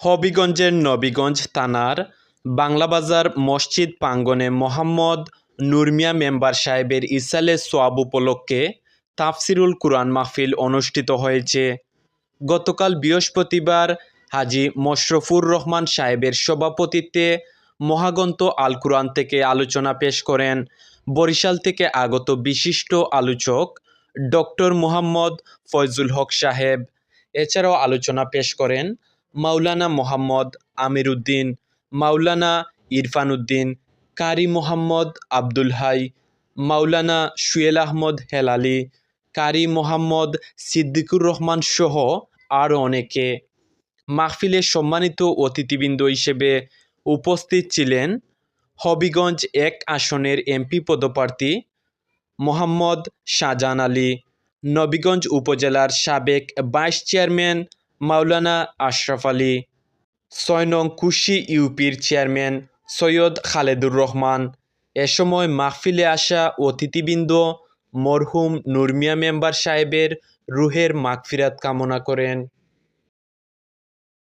হবিগঞ্জের নবীগঞ্জ থানার বাংলাবাজার মসজিদ প্রাঙ্গণে মোহাম্মদ নুরমিয়া মেম্বার সাহেবের ইসালে সোয়াব উপলক্ষে তাফসিরুল কুরআন মাহফিল অনুষ্ঠিত হয়েছে। গতকাল বৃহস্পতিবার হাজি মশরফুর রহমান সাহেবের সভাপতিত্বে মহাগন্ত আল কুরআন থেকে আলোচনা পেশ করেন। বরিশাল থেকে আগত বিশিষ্ট আলোচক ডক্টর মোহাম্মদ ফয়জুল হক সাহেব। এছাড়াও আলোচনা পেশ করেন মাওলানা মোহাম্মদ আমির উদ্দিন মাওলানা ইরফান উদ্দিন কারি মোহাম্মদ আব্দুল হাই, মাওলানা সুয়েল আহমদ হেলালি, কারি মোহাম্মদ সিদ্দিকুর রহমান সহ আরও অনেকে। মাহফিলে সম্মানিত অতিথিবৃন্দ হিসেবে উপস্থিত ছিলেন হবিগঞ্জ এক আসনের এমপি পদপ্রার্থী মোহাম্মদ শাহজাহান আলী, নবীগঞ্জ উপজেলার সাবেক ভাইস চেয়ারম্যান মাওলানা আশরাফ আলী ছয় নং কুশি ইউপির চেয়ারম্যান সৈয়দ খালেদুর রহমান, এ সময় মাহফিলে আসা অতিথিবৃন্দ, মরহুম নুরমিয়া মেম্বার সাহেবের রুহের মাগফিরাত কামনা করেন।